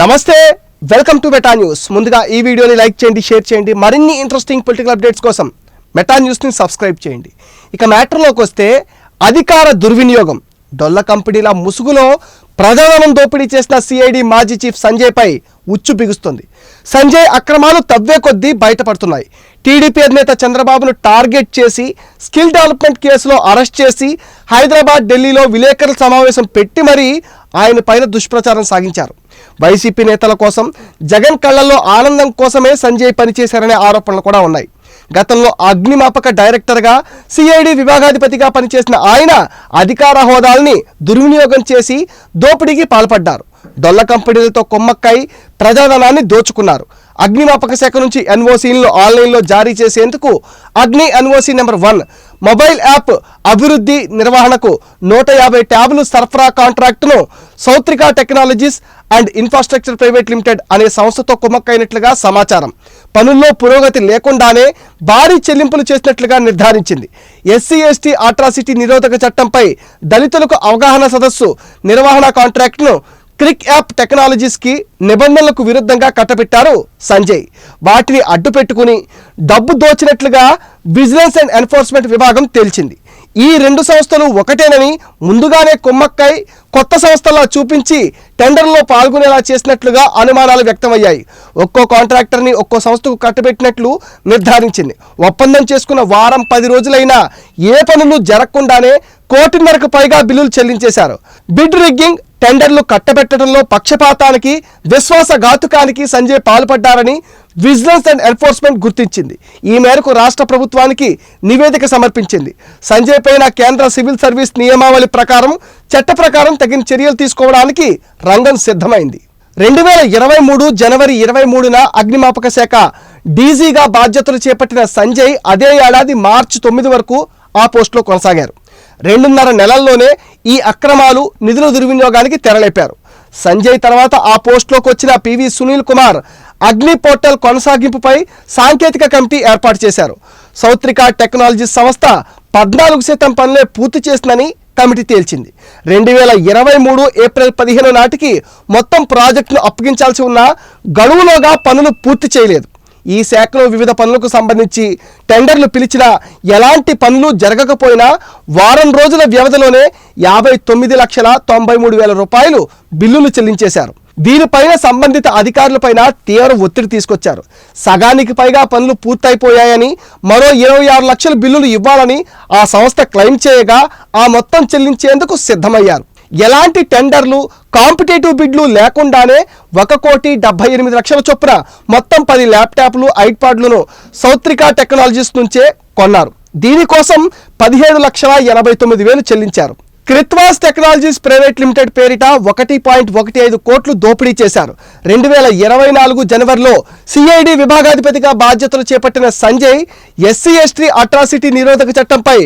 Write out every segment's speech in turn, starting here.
నమస్తే welcome to Meta news. ముందుగా ఈ వీడియోని లైక్ చేయండి షేర్ చేయండి. మరిన్ని ఇంట్రెస్టింగ్ పొలిటికల్ అప్డేట్స్ కోసం మెటా న్యూస్ని సబ్స్క్రైబ్ చేయండి. ఇక మ్యాటర్లోకి వస్తే అధికార దుర్వినియోగం. డొల్ల కంపెనీల ముసుగులో ప్రజాధనం దోపిడీ చేసిన సిఐడి మాజీ చీఫ్ సంజయ్పై ఉచ్చు బిగుస్తుంది. సంజయ్ అక్రమాలు తవ్వే కొద్దీ బయటపడుతున్నాయి. టీడీపీ అధినేత చంద్రబాబును టార్గెట్ చేసి స్కిల్ డెవలప్మెంట్ కేసులో అరెస్ట్ చేసి హైదరాబాద్ ఢిల్లీలో విలేకరుల సమావేశం పెట్టి మరీ ఆయన పైన దుష్ప్రచారం సాగించారు. వైసీపీ నేతల కోసం జగన్ కళ్ళలో ఆనందం కోసమే సంజయ్ పనిచేశారనే ఆరోపణలు కూడా ఉన్నాయి. గతంలో అగ్నిమాపక డైరెక్టర్గా సిఐడి విభాగాధిపతిగా పనిచేసిన ఆయన అధికార హోదాల్ని దుర్వినియోగం చేసి దోపిడీకి పాల్పడ్డారు. డొల్ల కంపెనీలతో కొమ్మక్కై ప్రజాధనాన్ని దోచుకున్నారు. అగ్నిమాపక శాఖ నుంచి ఎన్ఓసీలను ఆన్లైన్లో జారీ చేసేందుకు Agni NOC number one mobile app అభివృద్ధి నిర్వహణకు నూట యాభై ట్యాబ్లు సరఫరా కాంట్రాక్టును Sautrika technologies and infrastructure private limited అనే సంస్థతో కుమ్మక్కైనట్లుగా సమాచారం. పనుల్లో పురోగతి లేకుండానే భారీ చెల్లింపులు చేసినట్లుగా నిర్ధారించింది. ఎస్సీ ఎస్టీ అట్రాసిటీ నిరోధక చట్టంపై దళితులకు అవగాహన సదస్సు నిర్వహణ కాంట్రాక్ట్ను క్రిక్ యాప్ టెక్నాలజీస్కి నిబంధనలకు విరుద్ధంగా కట్టబెట్టారు సంజయ్. వాటిని అడ్డుపెట్టుకుని డబ్బు దోచినట్లుగా విజిలెన్స్ అండ్ ఎన్ఫోర్స్మెంట్ విభాగం తేల్చింది. ఈ రెండు సంస్థలు ఒకటేనని ముందుగానే కుమ్మక్కై కొత్త సంస్థలా చూపించి టెండర్లో పాల్గొనేలా చేసినట్లుగా అనుమానాలు వ్యక్తమయ్యాయి. ఒక్కో కాంట్రాక్టర్ని ఒక్కో సంస్థకు కట్టబెట్టినట్లు నిర్ధారించింది. ఒప్పందం చేసుకున్న వారం పది రోజులైనా ఏ పనులు జరగకుండానే కోటిన్నరకు పైగా బిల్లులు చెల్లించేశారు. బిడ్ రిగ్గింగ్ టెండర్లు కట్టబెట్టడంలో పక్షపాతానికి విశ్వాసఘాతుకానికి సంజయ్ పాల్పడ్డారని విజిలెన్స్ అండ్ ఎన్ఫోర్స్మెంట్ గుర్తించింది. ఈ మేరకు రాష్ట్ర ప్రభుత్వానికి నివేదిక సమర్పించింది. సంజయ్ పైన కేంద్ర సివిల్ సర్వీస్ నియమావళి ప్రకారం చట్ట ప్రకారం తగిన చర్యలు తీసుకోవడానికి రంగం సిద్ధమైంది. రెండు వేల ఇరవై మూడు జనవరి ఇరవై మూడున అగ్నిమాపక శాఖ డీజీగా బాధ్యతలు చేపట్టిన సంజయ్ అదే ఏడాది మార్చి తొమ్మిది వరకు ఆ పోస్టులో కొనసాగారు. రెండున్నర నెలల్లోనే ఈ అక్రమాలు నిధుల దుర్వినియోగానికి తెరలేపారు. సంజయ్ తర్వాత ఆ పోస్టులోకి వచ్చిన పివి సునీల్ కుమార్ అగ్ని పోర్టల్ కొనసాగింపుపై సాంకేతిక కమిటీ ఏర్పాటు చేశారు. సౌత్రికా టెక్నాలజీ సంస్థ పద్నాలుగు శాతం పనులే పూర్తి చేసిందని కమిటీ తేల్చింది. రెండు వేల ఇరవై మూడు ఏప్రిల్ పదిహేను నాటికి మొత్తం ప్రాజెక్టును అప్పగించాల్సి ఉన్న గడువులోగా పనులు పూర్తి చేయలేదు. ఈ శాఖలో వివిధ పనులకు సంబంధించి టెండర్లు పిలిచినా ఎలాంటి పనులు జరగకపోయినా వారం రోజుల వ్యవధిలోనే యాభై తొమ్మిది లక్షల తొంభై మూడు వేల రూపాయలు బిల్లులు చెల్లించేశారు. దీనిపైన సంబంధిత అధికారులపైన తీవ్ర ఒత్తిడి తీసుకొచ్చారు. సగానికి పైగా పనులు పూర్తయిపోయాయని మరో ఇరవై ఆరు లక్షల బిల్లులు ఇవ్వాలని ఆ సంస్థ క్లెయిమ్ చేయగా ఆ మొత్తం చెల్లించేందుకు సిద్ధమయ్యారు. ఎలాంటి టెండర్లు కాంపిటేటివ్ బిడ్లు లేకుండానే ఒక కోటి డెబ్బై ఎనిమిది లక్షల చొప్పున మొత్తం పది ల్యాప్టాప్లు ఐప్యాడ్లను సౌత్రికా టెక్నాలజీస్ నుంచే కొన్నారు. దీనికోసం పదిహేడు లక్షల ఎనభై తొమ్మిది వేలు చెల్లించారు. క్రిత్వాస్ టెక్నాలజీస్ ప్రైవేట్ లిమిటెడ్ పేరిట ఒకటి పాయింట్ ఒకటి ఐదు కోట్లు దోపిడీ చేశారు. రెండు వేల ఇరవై నాలుగు జనవరిలో సిఐడి విభాగాధిపతిగా బాధ్యతలు చేపట్టిన సంజయ్ ఎస్సీ ఎస్టీ అట్రాసిటీ నిరోధక చట్టంపై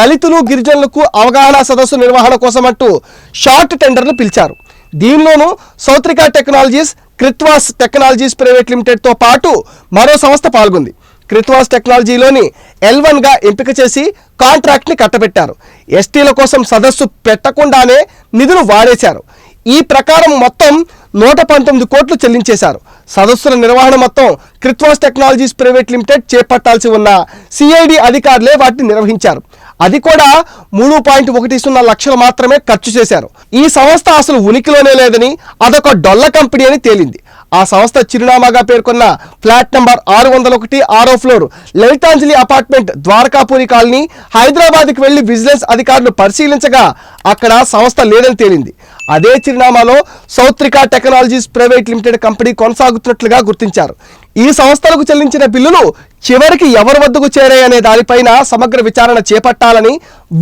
దళితులు గిరిజనులకు అవగాహన సదస్సు నిర్వహణ కోసమంటూ షార్ట్ టెండర్లు పిలిచారు. దీనిలోనూ సౌత్రికా టెక్నాలజీస్ క్రిత్వాస్ టెక్నాలజీస్ ప్రైవేట్ లిమిటెడ్తో పాటు మరో సంస్థ పాల్గొంది. క్రిత్వాస్ టెక్నాలజీలోని ఎల్ వన్గా ఎంపిక చేసి కాంట్రాక్ట్ని కట్టబెట్టారు. ఎస్టీల కోసం సదస్సు పెట్టకుండానే నిధులు వాడేశారు. ఈ ప్రకారం మొత్తం నూట పంతొమ్మిది కోట్లు చెల్లించేశారు. సదస్సుల నిర్వహణ మొత్తం క్రిత్వాస్ టెక్నాలజీస్ ప్రైవేట్ లిమిటెడ్ చేపట్టాల్సి ఉన్న సిఐడి అధికారులే వాటిని నిర్వహించారు. అది కూడా మూడు పాయింట్ ఒకటి సున్నా లక్షలు మాత్రమే ఖర్చు చేశారు. ఈ సంస్థ అసలు ఉనికిలోనే లేదని అదొక డొల్ల కంపెనీ అని తేలింది. ఆ సంస్థ చిరునామాగా పేర్కొన్న ఫ్లాట్ నంబర్ ఆరు వందల ఒకటి ఆరో floor Lalithanjali apartment Dwarakapuri colony హైదరాబాద్కి వెళ్ళి విజిలెన్స్ అధికారులు పరిశీలించగా అక్కడ సంస్థ లేదని తేలింది. అదే చిరునామాలో సౌత్రికా టెక్నాలజీస్ ప్రైవేట్ లిమిటెడ్ కంపెనీ కొనసాగుతున్నట్లుగా గుర్తించారు. ఈ సంస్థలకు చెల్లించిన బిల్లులు చివరికి ఎవరి వద్దకు చేరాయనే దానిపైన సమగ్ర విచారణ చేపట్టాలని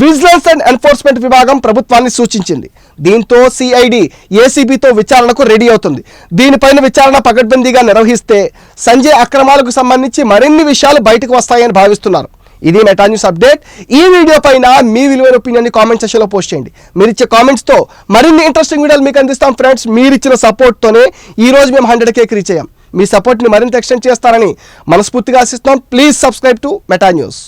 విజిలెన్స్ అండ్ ఎన్ఫోర్స్మెంట్ విభాగం ప్రభుత్వాన్ని సూచించింది. దీంతో సిఐడి ఏసీబీతో విచారణకు రెడీ అవుతుంది. దీనిపైన విచారణ పకడ్బందీగా నిర్వహిస్తే సంజయ్ అక్రమాలకు సంబంధించి మరిన్ని విషయాలు బయటకు వస్తాయని భావిస్తున్నారు. ఇది మెటా న్యూస్ అప్డేట్. ఈ వీడియో పైన మీ విలువైన ఒపీనియన్ కామెంట్ సెక్షన్లో పోస్ట్ చేయండి. మీరు ఇచ్చే కామెంట్స్తో మరిన్ని ఇంట్రెస్టింగ్ వీడియోలు మీకు అందిస్తాం. ఫ్రెండ్స్ మీరు ఇచ్చిన సపోర్ట్తోనే ఈరోజు మేము హండ్రెడ్ కేక్ రీచ్ అయ్యాం. మీ సపోర్ట్ని మరింత ఎక్స్టెండ్ చేస్తారని మనస్ఫూర్తిగా ఆశిస్తున్నాం. Please subscribe to Meta news.